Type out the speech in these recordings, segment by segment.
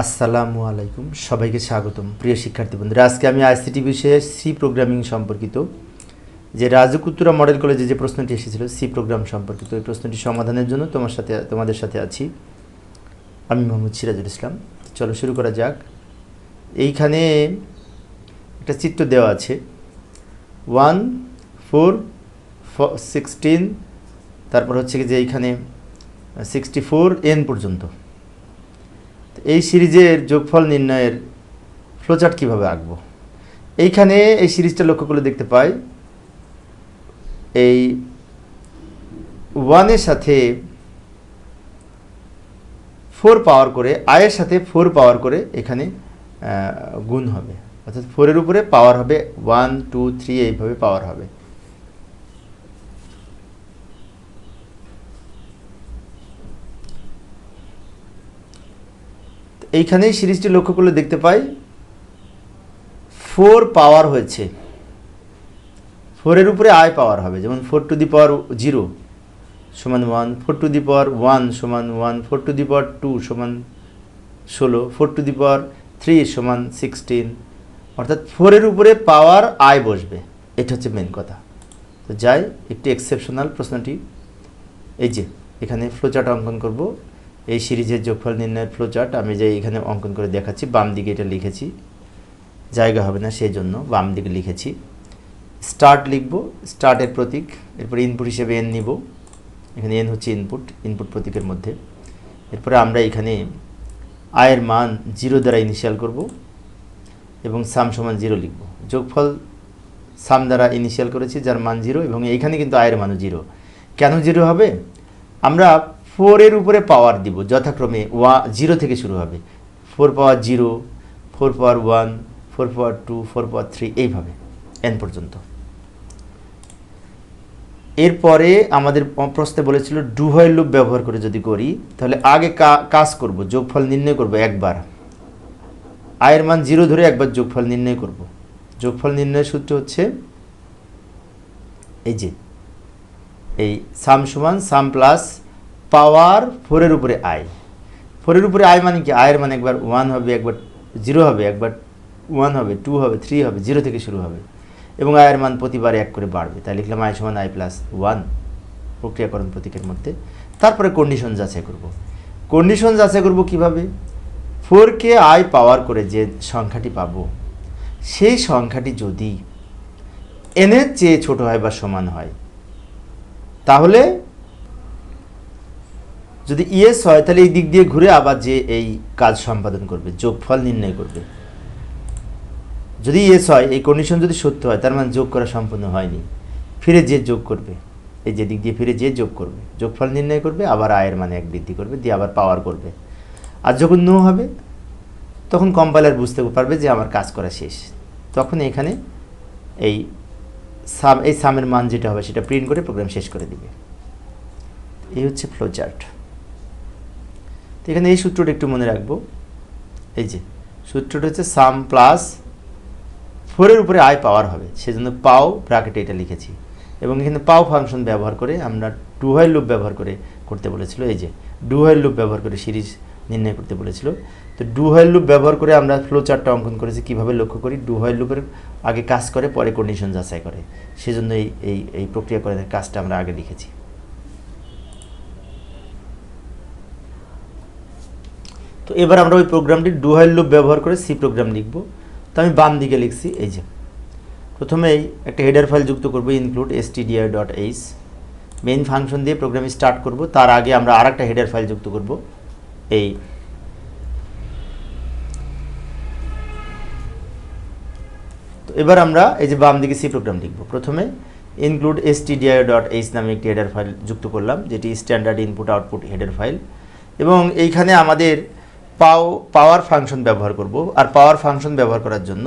আসসালামু আলাইকুম, সবাইকে স্বাগতম। প্রিয় শিক্ষার্থী বন্ধুরা, আজকে আমি আইসিটি বিষয়ে সি প্রোগ্রামিং সম্পর্কিত যে রাজকুতুরা মডেল কলেজে যে প্রশ্নটি এসেছিল, সি প্রোগ্রাম সম্পর্কিত এই প্রশ্নটি সমাধানের জন্য তোমার সাথে, তোমাদের সাথে আছি। আমি মোহাম্মদ সিরাজুল ইসলাম। চলো শুরু করা যাক। এইখানে একটা চিত্র দেওয়া আছে। ওয়ান, ফোর সিক্সটিন, তারপর হচ্ছে কি যে এইখানে, সিক্সটি ফোর এন পর্যন্ত। এই সিরিজের যোগফল নির্ণয়ের ফ্লোচার্ট কীভাবে আঁকবো? এইখানে এই সিরিজটা লক্ষ্য করলে দেখতে পাই। এই ওয়ানের সাথে ফোর পাওয়ার করে আয়ের সাথে ফোর পাওয়ার করে এখানে গুণ হবে। অর্থাৎ ফোরের উপরে পাওয়ার হবে ওয়ান টু থ্রি এইভাবে পাওয়ার হবে। এইখানেই সিরিজটি লক্ষ্য করলে দেখতে পাই ফোর পাওয়ার হয়েছে। ফোরের উপরে আয় পাওয়ার হবে, যেমন four to the power zero সমান one four to the power one সমান one four to the power two সমান ষোলো four to the power three সমান সিক্সটিন অর্থাৎ ফোরের উপরে পাওয়ার আয় বসবে, এটা হচ্ছে মেন কথা। তো যাই, একটি এক্সেপশনাল প্রশ্নটি, এই যে, এখানে ফ্লোচার্ট অঙ্কন করব। এই সিরিজের যোগফল নির্ণয়ের ফ্লোচার্ট আমি যে এখানে অঙ্কন করে দেখাচ্ছি, বাম দিকে এটা লিখেছি। জায়গা হবে না সেই জন্য বাম দিকে লিখেছি। স্টার্ট লিখব স্টার্টের প্রতীক, এরপরে ইনপুট হিসেবে এন নিব। এখানে এন হচ্ছে ইনপুট ইনপুট প্রতীকের মধ্যে। এরপরে আমরা এখানে আয়ের মান জিরো দ্বারা ইনিশিয়াল করব এবং সাম সমান জিরো লিখব। যোগফল সাম দ্বারা ইনিশিয়াল করেছি, যার মান জিরো এবং এইখানে কিন্তু আয়ের মানও জিরো কেন জিরো হবে? আমরা ফোরের উপরে পাওয়ার দিব, যথাক্রমে ওয়া জিরো থেকে শুরু হবে। Four power zero four power one four power two four power three এইভাবে এন পর্যন্ত। এরপরে আমাদের প্রশ্নে বলেছিল ডু হোয়াইল লুপ ব্যবহার করে যদি করি, তাহলে আগে কাজ করব, যোগফল নির্ণয় করব একবার। আয়ের মান জিরো ধরে একবার যোগফল নির্ণয় করব। যোগফল নির্ণয়ের সূত্র হচ্ছে, এই যে, এই সাম সমান সাম প্লাস পাওয়ার ফোরের উপরে আয় ফোরের উপরে আয় মানে কি? আয়ের মানে একবার ওয়ান হবে, একবার জিরো হবে, একবার ওয়ান হবে টু হবে থ্রি হবে জিরো থেকে শুরু হবে। এবং আয়ের মান প্রতিবার এক করে বাড়বে। তাই লিখলাম আয় সমান আই প্লাস ওয়ান প্রক্রিয়াকরণ প্রতীকের মধ্যে। তারপরে কন্ডিশন যাচাই করব। কন্ডিশন যাচাই করব কীভাবে? ফোরকে আই পাওয়ার করে যে সংখ্যাটি পাব, সেই সংখ্যাটি যদি এনের চেয়ে ছোট হয় বা সমান হয়, তাহলে যদি ইয়েস হয়, তাহলে এই দিক দিয়ে ঘুরে আবার যে এই কাজ সম্পাদন করবে, যোগফল নির্ণয় করবে। যদি ইয়েস হয়, এই কন্ডিশন যদি সত্য হয়, তার মানে যোগ করা সম্পূর্ণ হয়নি। ফিরে যে যোগ করবে, এই যে দিক দিয়ে ফিরে যে যোগ করবে, যোগফল নির্ণয় করবে, আবার আয়ের মানে এক বৃদ্ধি করবে, দিয়ে আবার পাওয়ার করবে। আর যখন নো হবে, তখন কম্পাইলার বুঝতে পারবে যে আমার কাজ করা শেষ। তখন এখানে এই সাম এই সামের মান যেটা হবে, সেটা প্রিন্ট করে প্রোগ্রাম শেষ করে দিবে। এই হচ্ছে ফ্লো চার্ট তো এখানে এই সূত্রটা একটু মনে রাখব। এই যে, সূত্রটা হচ্ছে সাম প্লাস ফোরের উপরে আয় পাওয়ার হবে, সেজন্য পাও ব্র্যাকেটে এটা লিখেছি। এবং এখানে পাও ফাংশন ব্যবহার করে আমরা ডু হোয়াইল লুপ ব্যবহার করে করতে বলেছিল। এই যে ডু হোয়াইল লুপ ব্যবহার করে সিরিজ নির্ণয় করতে বলেছিল। তো ডু হোয়াইল লুপ ব্যবহার করে আমরা ফ্লো চার্টটা অঙ্কন করেছি, কীভাবে লক্ষ্য করি? ডু হোয়াইল লুপের আগে কাজ করে, পরে কন্ডিশন যাচাই করে। সেজন্য এই এই এই প্রক্রিয়াকরণের কাজটা আমরা আগে লিখেছি। তো এবার আমরা ওই প্রোগ্রামটি ডু হোয়াইল লুপ ব্যবহার করে সি প্রোগ্রাম লিখব। তো আমি বাম দিকে লিখছি, এই যে। প্রথমেই একটা হেডার ফাইল যুক্ত করব include STDI dot H main function দিয়ে প্রোগ্রাম স্টার্ট করব, তার আগে আমরা আর একটা হেডার ফাইল যুক্ত করব, এই। তো এবার আমরা এই যে বাম দিকে সি প্রোগ্রাম লিখব। প্রথমে ইনক্লুড এসটিডিআই ডট এইচ নামে একটি হেডার ফাইল যুক্ত করলাম, যেটি standard input output header file এবং এইখানে আমাদের পাও পাওয়ার ফাংশন ব্যবহার করব। আর পাওয়ার ফাংশন ব্যবহার করার জন্য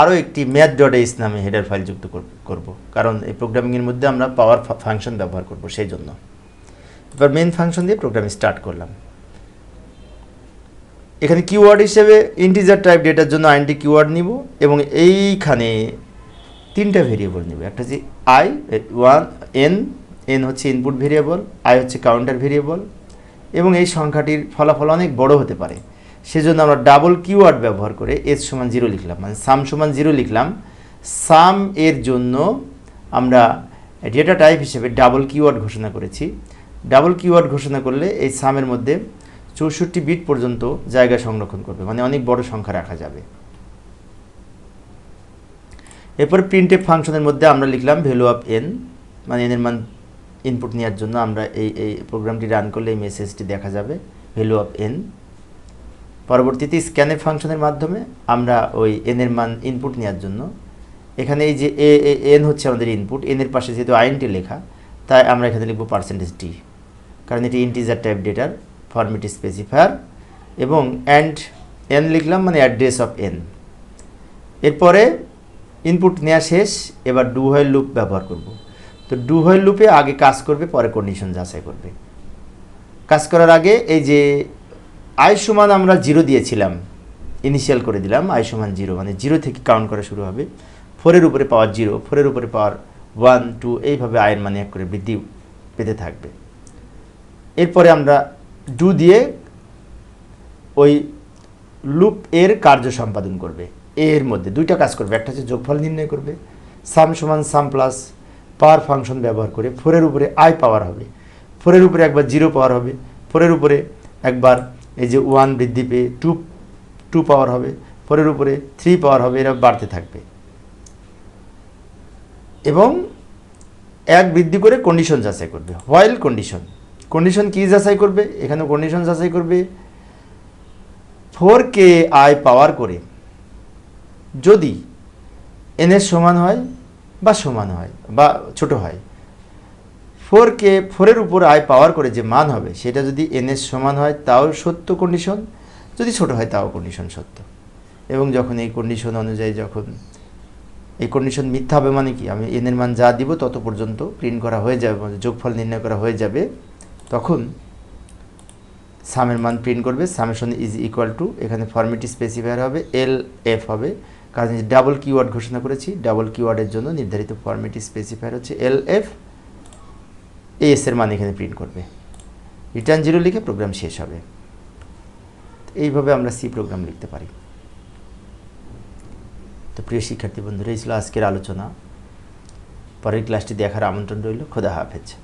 আরও একটি ম্যাথ ডট এইচ নামে হেডার ফাইল যুক্ত করব। কারণ এই প্রোগ্রামিংয়ের মধ্যে আমরা পাওয়ার ফাংশন ব্যবহার করব সেই জন্য। এবার মেন ফাংশন দিয়ে প্রোগ্রাম স্টার্ট করলাম। এখানে কিওয়ার্ড হিসেবে ইন্টিজার টাইপ ডেটার জন্য আইনটি কিওয়ার্ড নিব এবং এইখানে তিনটা ভেরিয়েবল নিব। একটা হচ্ছে আই ওয়ান এন এন হচ্ছে ইনপুট ভেরিয়েবল আই হচ্ছে কাউন্টার ভেরিয়েবল এবং এই সংখ্যাটির ফলাফল অনেক বড় হতে পারে। সেজন্য আমরা ডাবল কিওয়ার্ড ব্যবহার করে এস সমান জিরো লিখলাম। মানে সাম সমান জিরো লিখলাম। সাম এর জন্য আমরা ডেটা টাইপ হিসেবে ডাবল কিওয়ার্ড ঘোষণা করেছি। ডাবল কিওয়ার্ড ঘোষণা করলে এই সামের মধ্যে চৌষট্টি বিট পর্যন্ত জায়গা সংরক্ষণ করবে। মানে অনেক বড় সংখ্যা রাখা যাবে। এরপর প্রিন্টেড ফাংশনের মধ্যে আমরা লিখলাম ভ্যালু অফ এন মানে এনের মান ইনপুট নেওয়ার জন্য আমরা এই এই প্রোগ্রামটি রান করলে এই মেসেজটি দেখা যাবে ভ্যালু অফ এন পরবর্তীতে স্ক্যানের ফাংশনের মাধ্যমে আমরা ওই এনের মান ইনপুট নেওয়ার জন্য। এখানে এই যে এ এন হচ্ছে আমাদের ইনপুট এনের পাশে যেহেতু আইএনটি লেখা, তাই আমরা এখানে লিখব পার্সেন্টেজ ডি কারণ এটি ইন্টিজার টাইপ ডেটার ফরমেট স্পেসিফায়ার এবং অ্যান্ড এন লিখলাম মানে অ্যাড্রেস অফ এন এরপরে ইনপুট নেওয়া শেষ, এবার ডু হোয়াইল লুপ ব্যবহার করব। তো ডু হোয়াইল লুপে আগে কাজ করবে, পরে কন্ডিশন যাচাই করবে। কাজ করার আগে এই যে আই সমান আমরা জিরো দিয়েছিলাম ইনিশিয়াল করে দিলাম আই সমান জিরো মানে জিরো থেকে কাউন্ট করা শুরু হবে। ফোরের উপরে পাওয়ার জিরো ফোরের উপরে পাওয়ার ওয়ান টু এইভাবে আয়ের মানে এক করে বৃদ্ধি পেতে থাকবে। এরপরে আমরা ডু দিয়ে ওই লুপ এর কার্য সম্পাদন করবে। এর মধ্যে দুইটা কাজ করবে, একটা হচ্ছে যোগফল নির্ণয় করবে। সাম সমান সাম প্লাস পাওয়ার ফাংশন ব্যবহার করে ফোরের উপরে আই পাওয়ার হবে। ফোরের উপরে একবার জিরো পাওয়ার হবে। ফোরের উপরে একবার এই যে ওয়ান বৃদ্ধি পেয়ে টু টু পাওয়ার হবে। ফোরের উপরে থ্রি পাওয়ার হবে, এরা বাড়তে থাকবে। এবং এক বৃদ্ধি করে কন্ডিশন যাচাই করবে। হোয়াইল কন্ডিশন কন্ডিশন কি যাচাই করবে? এখানে কন্ডিশন যাচাই করবে। ফোর কে আই পাওয়ার করে যদি এনের সমান হয় বা সমান হয়, বা ছোট হয়। ফোর কে ফোরের উপর আই পাওয়ার করে যে মান হবে, সেটা যদি এনের সমান হয়, তাও সত্য কন্ডিশন যদি ছোট হয়, তাও কন্ডিশন সত্য। এবং যখন এই কন্ডিশন অনুযায়ী যখন, এই কন্ডিশন মিথ্যা হবে মানে কি? আমি এনের মান যা দিব, তত পর্যন্ত প্রিন্ট করা হয়ে যাবে মানে যোগফল নির্ণয় করা হয়ে যাবে। তখন সামের মান প্রিন্ট করবে সামেশন ইজ ইকুয়াল টু এখানে ফর্মেটি স্পেসিফায়ার হবে এল এফ হবে। কারণ ডাবল কিওয়ার্ড ঘোষণা করেছি ডাবল কিওয়ার্ডের জন্য নির্ধারিত ফর্মেটি স্পেসিফায়ার হচ্ছে এল এফ এস এর মান এখানে প্রিন্ট করবে। রিটার্ন জিরো লিখে প্রোগ্রাম শেষ হবে। এইভাবে আমরা সি প্রোগ্রাম লিখতে পারি। তো প্রিয় শিক্ষার্থী বন্ধুরা, এই ছিল আজকের আলোচনা। পরের ক্লাসটি দেখার আমন্ত্রণ রইল। খোদা হাফেজ।